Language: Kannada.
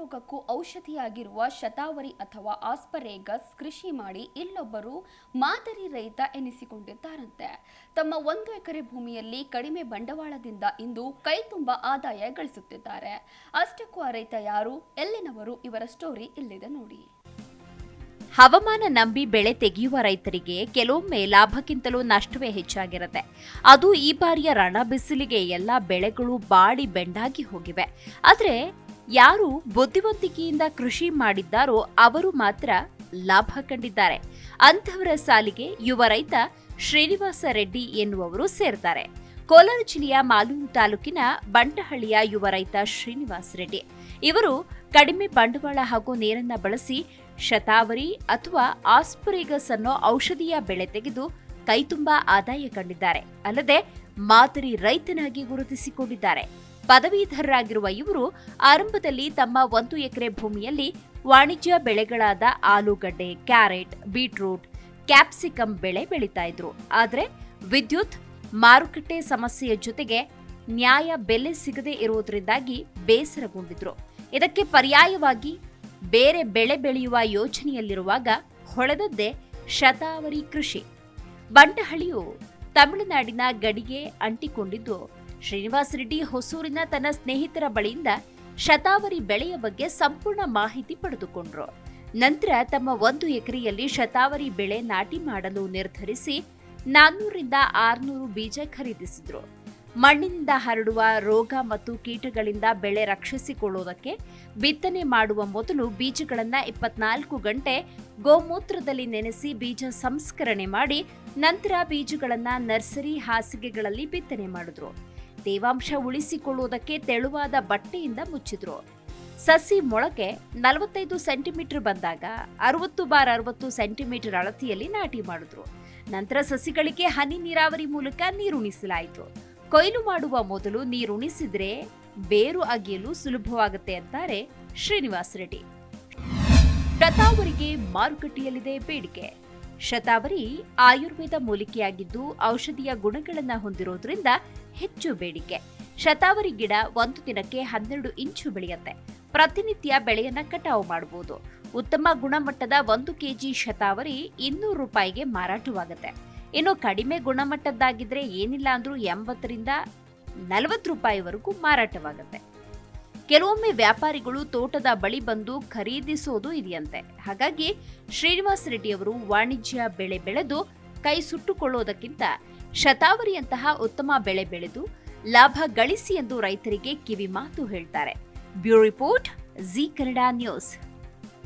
ರೋಗಕ್ಕೂ ಔಷಧಿಯಾಗಿರುವ ಶತಾವರಿ ಅಥವಾ ಆಸ್ಪರೇಗಸ್ ಕೃಷಿ ಮಾಡಿ ಇಲ್ಲೊಬ್ಬರು ಮಾದರಿ ರೈತ ಎನಿಸಿಕೊಂಡಿದ್ದಾರಂತೆ. ತಮ್ಮ ಒಂದು ಎಕರೆ ಭೂಮಿಯಲ್ಲಿ ಕಡಿಮೆ ಬಂಡವಾಳದಿಂದ ಇಂದು ಕೈ ತುಂಬ ಆದಾಯ ಗಳಿಸುತ್ತಿದ್ದಾರೆ. ಅಷ್ಟಕ್ಕೂ ಆ ರೈತ ಯಾರು? ಎಲ್ಲಿನವರು? ಇವರ ಸ್ಟೋರಿ ಇಲ್ಲಿದೆ ನೋಡಿ. ಹವಾಮಾನ ನಂಬಿ ಬೆಳೆ ತೆಗೆಯುವ ರೈತರಿಗೆ ಕೆಲವೊಮ್ಮೆ ಲಾಭಕ್ಕಿಂತಲೂ ನಷ್ಟವೇ ಹೆಚ್ಚಾಗಿರುತ್ತೆ. ಅದು ಈ ಬಾರಿಯ ರಣ ಬಿಸಿಲಿಗೆ ಎಲ್ಲ ಬೆಳೆಗಳು ಬಾಡಿ ಬೆಂಡಾಗಿ ಹೋಗಿವೆ. ಆದರೆ ಯಾರು ಬುದ್ಧಿವಂತಿಕೆಯಿಂದ ಕೃಷಿ ಮಾಡಿದ್ದಾರೋ ಅವರು ಮಾತ್ರ ಲಾಭ ಕಂಡಿದ್ದಾರೆ. ಅಂಥವರ ಸಾಲಿಗೆ ಯುವ ರೈತ ಶ್ರೀನಿವಾಸ ರೆಡ್ಡಿ ಎನ್ನುವವರು ಸೇರ್ತಾರೆ. ಕೋಲಾರ ಜಿಲ್ಲೆಯ ಮಾಲೂರು ತಾಲೂಕಿನ ಬಂಟಹಳ್ಳಿಯ ಯುವ ರೈತ ಶ್ರೀನಿವಾಸ್ ರೆಡ್ಡಿ. ಇವರು ಕಡಿಮೆ ಬಂಡವಾಳ ಹಾಗೂ ನೀರನ್ನ ಬಳಸಿ ಶತಾವರಿ ಅಥವಾ ಆಸ್ಪರಿಗಸ್ ಅನ್ನೋ ಔಷಧೀಯ ಬೆಳೆ ತೆಗೆದು ಕೈತುಂಬಾ ಆದಾಯ ಕಂಡಿದ್ದಾರೆ. ಅಲ್ಲದೆ ಮಾದರಿ ರೈತನಾಗಿ ಗುರುತಿಸಿಕೊಂಡಿದ್ದಾರೆ. ಪದವೀಧರರಾಗಿರುವ ಇವರು ಆರಂಭದಲ್ಲಿ ತಮ್ಮ ಒಂದು ಎಕರೆ ಭೂಮಿಯಲ್ಲಿ ವಾಣಿಜ್ಯ ಬೆಳೆಗಳಾದ ಆಲೂಗಡ್ಡೆ, ಕ್ಯಾರೆಟ್, ಬೀಟ್ರೂಟ್, ಕ್ಯಾಪ್ಸಿಕಂ ಬೆಳೆ ಬೆಳೀತಾ ಇದ್ರು. ಆದರೆ ವಿದ್ಯುತ್, ಮಾರುಕಟ್ಟೆ ಸಮಸ್ಯೆಯ ಜೊತೆಗೆ ನ್ಯಾಯ ಬೆಲೆ ಸಿಗದೇ ಇರುವುದರಿಂದಾಗಿ ಬೇಸರಗೊಂಡಿದ್ರು. ಇದಕ್ಕೆ ಪರ್ಯಾಯವಾಗಿ ಬೇರೆ ಬೆಳೆ ಬೆಳೆಯುವ ಯೋಚನೆಯಲ್ಲಿರುವಾಗ ಹೊಳೆದದ್ದೇ ಶತಾವರಿ ಕೃಷಿ. ಬಂಟಹಳ್ಳಿಯು ತಮಿಳುನಾಡಿನ ಗಡಿಗೆ ಅಂಟಿಕೊಂಡಿದ್ದು. ಶ್ರೀನಿವಾಸ ರೆಡ್ಡಿ ಹೊಸೂರಿನ ತನ್ನ ಸ್ನೇಹಿತರ ಬಳಿಯಿಂದ ಶತಾವರಿ ಬೆಳೆಯ ಬಗ್ಗೆ ಸಂಪೂರ್ಣ ಮಾಹಿತಿ ಪಡೆದುಕೊಂಡ್ರು. ನಂತರ ತಮ್ಮ ಒಂದು ಎಕರೆಯಲ್ಲಿ ಶತಾವರಿ ಬೆಳೆ ನಾಟಿ ಮಾಡಲು ನಿರ್ಧರಿಸಿ ನಾನ್ನೂರಿಂದ ಆರ್ನೂರು ಬೀಜ ಖರೀದಿಸಿದ್ರು. ಮಣ್ಣಿನಿಂದ ಹರಡುವ ರೋಗ ಮತ್ತು ಕೀಟಗಳಿಂದ ಬೆಳೆ ರಕ್ಷಿಸಿಕೊಳ್ಳುವುದಕ್ಕೆ ಬಿತ್ತನೆ ಮಾಡುವ ಮೊದಲು ಬೀಜಗಳನ್ನ ಇಪ್ಪತ್ನಾಲ್ಕು ಗಂಟೆ ಗೋಮೂತ್ರದಲ್ಲಿ ನೆನೆಸಿ ಬೀಜ ಸಂಸ್ಕರಣೆ ಮಾಡಿ ನಂತರ ಬೀಜಗಳನ್ನ ನರ್ಸರಿ ಹಾಸಿಗೆಗಳಲ್ಲಿ ಬಿತ್ತನೆ ಮಾಡಿದ್ರು. ತೇವಾಂಶ ಉಳಿಸಿಕೊಳ್ಳುವುದಕ್ಕೆ ತೆಳುವಾದ ಬಟ್ಟೆಯಿಂದ ಮುಚ್ಚಿದ್ರು. ಸಸಿ ಮೊಳಕೆ ನಲವತ್ತೈದು ಸೆಂಟಿಮೀಟರ್ ಬಂದಾಗ ಅರವತ್ತು ಬಾರ್ ಅರವತ್ತು ಸೆಂಟಿಮೀಟರ್ ಅಳತೆಯಲ್ಲಿ ನಾಟಿ ಮಾಡಿದ್ರು. ನಂತರ ಸಸಿಗಳಿಗೆ ಹನಿ ನೀರಾವರಿ ಮೂಲಕ ನೀರುಣಿಸಲಾಯಿತು. ಕೊಯ್ಲು ಮಾಡುವ ಮೊದಲು ನೀರುಣಿಸಿದ್ರೆ ಬೇರು ಅಗೆಯಲು ಸುಲಭವಾಗುತ್ತೆ ಅಂತಾರೆ ಶ್ರೀನಿವಾಸ್ ರೆಡ್ಡಿ. ಶತಾವರಿಗೆ ಮಾರುಕಟ್ಟೆಯಲ್ಲಿದೆ ಬೇಡಿಕೆ. ಶತಾವರಿ ಆಯುರ್ವೇದ ಮೂಲಿಕೆಯಾಗಿದ್ದು ಔಷಧಿಯ ಗುಣಗಳನ್ನು ಹೊಂದಿರೋದ್ರಿಂದ ಹೆಚ್ಚು ಬೇಡಿಕೆ. ಶತಾವರಿ ಗಿಡ ಒಂದು ದಿನಕ್ಕೆ ಹನ್ನೆರಡು ಇಂಚು ಬೆಳೆಯುತ್ತೆ. ಪ್ರತಿನಿತ್ಯ ಬೆಳೆಯನ್ನ ಕಟಾವು ಮಾಡಬಹುದು ಉತ್ತಮ ಗುಣಮಟ್ಟದ ಒಂದು ಕೆಜಿ ಶತಾವರಿ ಇನ್ನೂರು ರೂಪಾಯಿಗೆ ಮಾರಾಟವಾಗುತ್ತೆ. ಇನ್ನು ಕಡಿಮೆ ಗುಣಮಟ್ಟದ್ದಾಗಿದ್ರೆ ಏನಿಲ್ಲ ಅಂದ್ರೂ ಎಂಬತ್ತರಿಂದ ನಲವತ್ತು ರೂಪಾಯಿವರೆಗೂ ಮಾರಾಟವಾಗುತ್ತೆ. ಕೆಲವೊಮ್ಮೆ ವ್ಯಾಪಾರಿಗಳು ತೋಟದ ಬಳಿ ಬಂದು ಖರೀದಿಸೋದು ಇದೆಯಂತೆ. ಹಾಗಾಗಿ ಶ್ರೀನಿವಾಸ ರೆಡ್ಡಿಯವರು ವಾಣಿಜ್ಯ ಬೆಳೆ ಬೆಳೆದು ಕೈ ಸುಟ್ಟುಕೊಳ್ಳೋದಕ್ಕಿಂತ ಶತಾವರಿಯಂತಹ ಉತ್ತಮ ಬೆಳೆ ಬೆಳೆದು ಲಾಭ ಗಳಿಸಿ ಎಂದು ರೈತರಿಗೆ ಕಿವಿ ಮಾತು ಹೇಳ್ತಾರೆ. Bureau report Zee Kannada news.